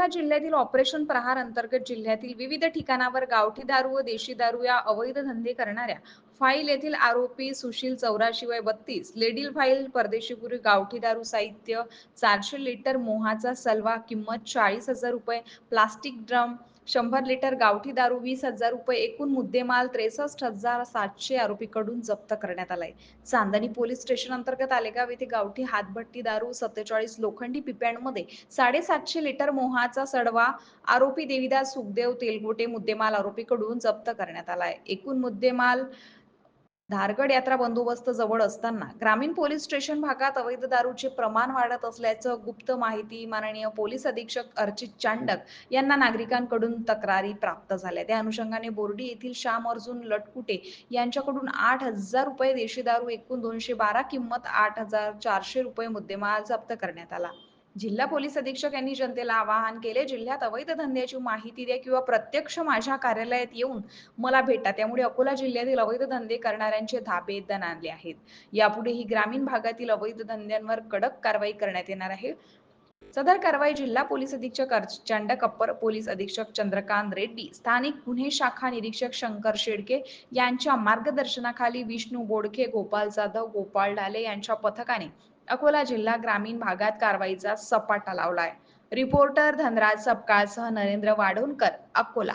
अकोला जिल्ह्यातील ऑपरेशन प्रहार अंतर्गत जिल्ह्यातील विविध ठिकाणावर गावठी दारू व देशी दारू या अवैध धंदे करणाऱ्या फाईल येथील आरोपी सुशील चौराशी वय बत्तीस लेडील फाईल परदेशीपुरी गावठी दारू साहित्य चारशे लिटर मोहाचा सलवा किंमत चाळीस हजार रुपये प्लास्टिक ड्रम शंभर लिटर गावठी दारू वीस हजार रुपये एकूण मुद्देमाल त्रेसष्ट हजार सातशे आरोपीकडून जप्त करण्यात आलाय. चांदणी पोलीस स्टेशन अंतर्गत आलेगाव येथे गावठी हातभट्टी दारू सत्तेचाळीस लोखंडी पिप्यांमध्ये साडेसातशे लिटर मोहाचा सडवा आरोपी देविदास सुखदेव तेलगोटे मुद्देमाल आरोपीकडून जप्त करण्यात आलाय. एकूण मुद्देमाल धारगड यात्रा बंदोबस्त जवळ असताना ग्रामीण पोलीस स्टेशन भागात अवैध दारूचे प्रमाण वाढत असल्याचं गुप्त माहिती माननीय पोलीस अधीक्षक अर्चित चांडक यांना नागरिकांकडून तक्रारी प्राप्त झाल्या. त्या अनुषंगाने बोर्डी येथील श्याम अर्जुन लटकुटे यांच्याकडून आठ हजार रुपये देशी दारू एकूण दोनशे बारा किंमत आठ हजार चारशे रुपये मुद्देमाल जप्त करण्यात आला. जिल्हा पोलीस अधीक्षक यांनी जनतेला आवाहन केले जिल्ह्यात अवैध धंद्याची माहिती द्या किंवा प्रत्यक्ष माझ्या कार्यालयात येऊन मला भेटा. त्यामुळे अकोला जिल्ह्यातील अवैध धंदे करणाऱ्यांचे धाबे दणाणले आहेत. यापुढेही ग्रामीण भागातील अवैध धंद्यांवर कडक कारवाई करण्यात येणार आहे. सदर कारवाई जिल्हा पोलीस अधीक्षक चांडक अप्पर पोलीस अधीक्षक चंद्रकांत रेड्डी स्थानिक गुन्हे शाखा निरीक्षक शंकर शेडके यांच्या मार्गदर्शनाखाली विष्णू बोडखे गोपाल जाधव गोपाळ डाले यांच्या पथकाने अकोला जिल्हा ग्रामीण भागात कारवाईचा सपाटा लावलाय. रिपोर्टर धनराज सपकाळसह नरेंद्र वाडोणकर अकोला.